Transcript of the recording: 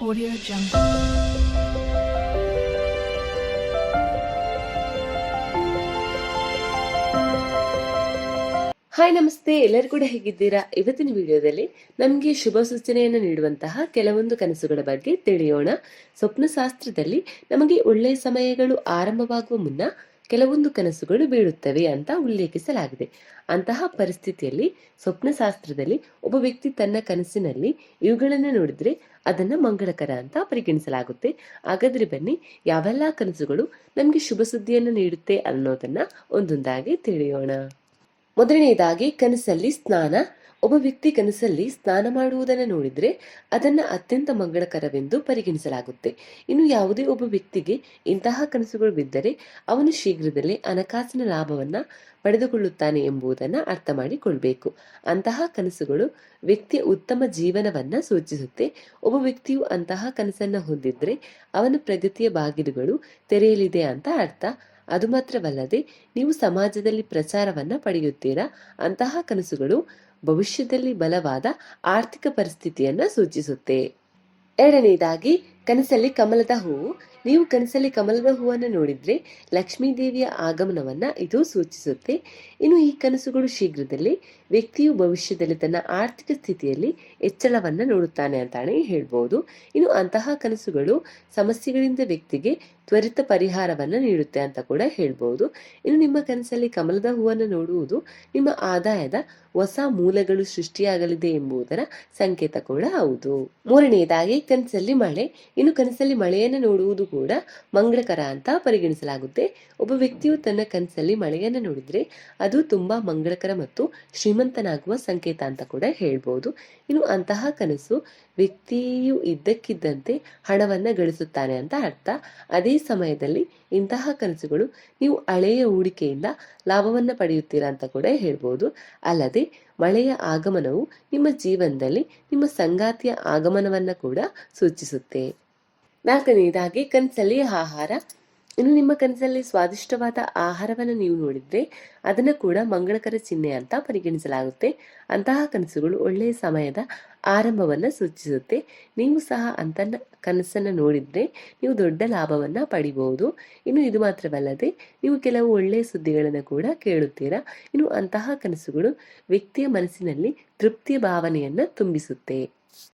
Audio Jungle. Hi ನಮಸ್ತೆ. ಎಲ್ಲರೂ ಕೂಡ ಹೇಗಿದ್ದೀರಾ? ಇವತ್ತಿನ ವಿಡಿಯೋದಲ್ಲಿ ನಮಗೆ ಶುಭ ಸೂಚನೆಯನ್ನು ನೀಡುವಂತಹ ಕೆಲವೊಂದು ಕನಸುಗಳ ಬಗ್ಗೆ ತಿಳಿಯೋಣ. ಸ್ವಪ್ನಶಾಸ್ತ್ರದಲ್ಲಿ ನಮಗೆ ಒಳ್ಳೆಯ ಸಮಯಗಳು ಆರಂಭವಾಗುವ ಮುನ್ನ ಕೆಲವೊಂದು ಕನಸುಗಳು ಬೀಳುತ್ತವೆ ಅಂತ ಉಲ್ಲೇಖಿಸಲಾಗಿದೆ. ಅಂತಹ ಪರಿಸ್ಥಿತಿಯಲ್ಲಿ ಸ್ವಪ್ನಶಾಸ್ತ್ರದಲ್ಲಿ ಒಬ್ಬ ವ್ಯಕ್ತಿ ತನ್ನ ಕನಸಿನಲ್ಲಿ ಇವುಗಳನ್ನು ನೋಡಿದ್ರೆ ಅದನ್ನ ಮಂಗಳಕರ ಅಂತ ಪರಿಗಣಿಸಲಾಗುತ್ತೆ. ಹಾಗಾದ್ರೆ ಬನ್ನಿ, ಯಾವೆಲ್ಲ ಕನಸುಗಳು ನಮಗೆ ಶುಭ ಸುದ್ದಿಯನ್ನು ನೀಡುತ್ತೆ ಅನ್ನೋದನ್ನ ಒಂದೊಂದಾಗಿ ತಿಳಿಯೋಣ. ಮೊದಲನೆಯದಾಗಿ ಕನಸಲ್ಲಿ ಸ್ನಾನ. ಒಬ್ಬ ವ್ಯಕ್ತಿ ಕನಸಲ್ಲಿ ಸ್ನಾನ ಮಾಡುವುದನ್ನು ನೋಡಿದ್ರೆ ಅದನ್ನ ಅತ್ಯಂತ ಮಂಗಳಕರವೆಂದು ಪರಿಗಣಿಸಲಾಗುತ್ತೆ. ಇನ್ನು ಯಾವುದೇ ಒಬ್ಬ ವ್ಯಕ್ತಿಗೆ ಇಂತಹ ಕನಸುಗಳು ಬಿದ್ದರೆ ಅವನು ಶೀಘ್ರದಲ್ಲೇ ಹಣಕಾಸಿನ ಲಾಭವನ್ನ ಪಡೆದುಕೊಳ್ಳುತ್ತಾನೆ ಎಂಬುದನ್ನ ಅರ್ಥ ಮಾಡಿಕೊಳ್ಬೇಕು. ಅಂತಹ ಕನಸುಗಳು ವ್ಯಕ್ತಿಯ ಉತ್ತಮ ಜೀವನವನ್ನ ಸೂಚಿಸುತ್ತೆ. ಒಬ್ಬ ವ್ಯಕ್ತಿಯು ಅಂತಹ ಕನಸನ್ನ ಹೊಂದಿದ್ರೆ ಅವನ ಪ್ರಗತಿಯ ಬಾಗಿಲುಗಳು ತೆರೆಯಲಿದೆ ಅಂತ ಅರ್ಥ. ಅದು ಮಾತ್ರವಲ್ಲದೆ ನೀವು ಸಮಾಜದಲ್ಲಿ ಪ್ರಚಾರವನ್ನ ಪಡೆಯುತ್ತೀರಾ? ಅಂತಹ ಕನಸುಗಳು ಭವಿಷ್ಯದಲ್ಲಿ ಬಲವಾದ ಆರ್ಥಿಕ ಪರಿಸ್ಥಿತಿಯನ್ನು ಸೂಚಿಸುತ್ತೆ. ಎರಡನೇದಾಗಿ ಕನಸಲ್ಲಿ ಕಮಲದ ಹೂವು ನೀವು ಕನಸಲ್ಲಿ ಕಮಲದ ಹೂವನ್ನು ನೋಡಿದ್ರೆ ಲಕ್ಷ್ಮೀ ದೇವಿಯ ಆಗಮನವನ್ನ ಇದು ಸೂಚಿಸುತ್ತೆ. ಇನ್ನು ಈ ಕನಸುಗಳು ಶೀಘ್ರದಲ್ಲಿ ವ್ಯಕ್ತಿಯು ಭವಿಷ್ಯದಲ್ಲಿ ತನ್ನ ಆರ್ಥಿಕ ಸ್ಥಿತಿಯಲ್ಲಿ ಹೆಚ್ಚಳವನ್ನ ನೋಡುತ್ತಾನೆ ಅಂತಾನೆ ಹೇಳ್ಬೋದು. ಇನ್ನು ಅಂತಹ ಕನಸುಗಳು ಸಮಸ್ಯೆಗಳಿಂದ ವ್ಯಕ್ತಿಗೆ ತ್ವರಿತ ಪರಿಹಾರವನ್ನ ನೀಡುತ್ತೆ ಅಂತ ಕೂಡ ಹೇಳ್ಬೋದು. ಇನ್ನು ನಿಮ್ಮ ಕನಸಲ್ಲಿ ಕಮಲದ ಹೂವನ್ನು ನೋಡುವುದು ನಿಮ್ಮ ಆದಾಯದ ಹೊಸ ಮೂಲಗಳು ಸೃಷ್ಟಿಯಾಗಲಿದೆ ಎಂಬುದರ ಸಂಕೇತ ಕೂಡ ಹೌದು. ಮೂರನೆಯದಾಗಿ ಕನಸಲ್ಲಿ ಮಳೆ. ಇನ್ನು ಕನಸಲ್ಲಿ ಮಳೆಯನ್ನು ನೋಡುವುದು ಕೂಡ ಮಂಗಳಕರ ಅಂತ ಪರಿಗಣಿಸಲಾಗುತ್ತೆ. ಒಬ್ಬ ವ್ಯಕ್ತಿಯು ತನ್ನ ಕನಸಲ್ಲಿ ಮಳೆಯನ್ನು ನೋಡಿದ್ರೆ ಅದು ತುಂಬಾ ಮಂಗಳಕರ ಮತ್ತು ಶ್ರೀಮಂತನಾಗುವ ಸಂಕೇತ ಅಂತ ಕೂಡ ಹೇಳ್ಬೋದು. ಇನ್ನು ಅಂತಹ ಕನಸು ವ್ಯಕ್ತಿಯು ಇದ್ದಕ್ಕಿದ್ದಂತೆ ಹಣವನ್ನ ಗಳಿಸುತ್ತಾನೆ ಅಂತ ಅರ್ಥ. ಅದೇ ಸಮಯದಲ್ಲಿ ಇಂತಹ ಕನಸುಗಳು ನೀವು ಹಳೆಯ ಹೂಡಿಕೆಯಿಂದ ಲಾಭವನ್ನ ಪಡೆಯುತ್ತೀರಾ ಅಂತ ಕೂಡ ಹೇಳ್ಬೋದು. ಅಲ್ಲದೆ ಮಳೆಯ ಆಗಮನವು ನಿಮ್ಮ ಜೀವನದಲ್ಲಿ ನಿಮ್ಮ ಸಂಗಾತಿಯ ಆಗಮನವನ್ನ ಕೂಡ ಸೂಚಿಸುತ್ತೆ. ನಾಲ್ಕನೆಯದಾಗಿ ಕನಸಲ್ಲಿ ಆಹಾರ. ಇನ್ನು ನಿಮ್ಮ ಕನಸಲ್ಲಿ ಸ್ವಾದಿಷ್ಟವಾದ ಆಹಾರವನ್ನು ನೀವು ನೋಡಿದ್ರೆ ಅದನ್ನು ಕೂಡ ಮಂಗಳಕರ ಚಿಹ್ನೆ ಅಂತ ಪರಿಗಣಿಸಲಾಗುತ್ತೆ. ಅಂತಹ ಕನಸುಗಳು ಒಳ್ಳೆಯ ಸಮಯದ ಆರಂಭವನ್ನ ಸೂಚಿಸುತ್ತೆ. ನೀವು ಸಹ ಅಂತ ಕನಸನ್ನು ನೋಡಿದ್ರೆ ನೀವು ದೊಡ್ಡ ಲಾಭವನ್ನ ಪಡಿಬಹುದು. ಇನ್ನು ಇದು ಮಾತ್ರವಲ್ಲದೆ ನೀವು ಕೆಲವು ಒಳ್ಳೆಯ ಸುದ್ದಿಗಳನ್ನು ಕೂಡ ಕೇಳುತ್ತೀರಾ. ಇನ್ನು ಅಂತಹ ಕನಸುಗಳು ವ್ಯಕ್ತಿಯ ಮನಸ್ಸಿನಲ್ಲಿ ತೃಪ್ತಿಯ ಭಾವನೆಯನ್ನ ತುಂಬಿಸುತ್ತೆ.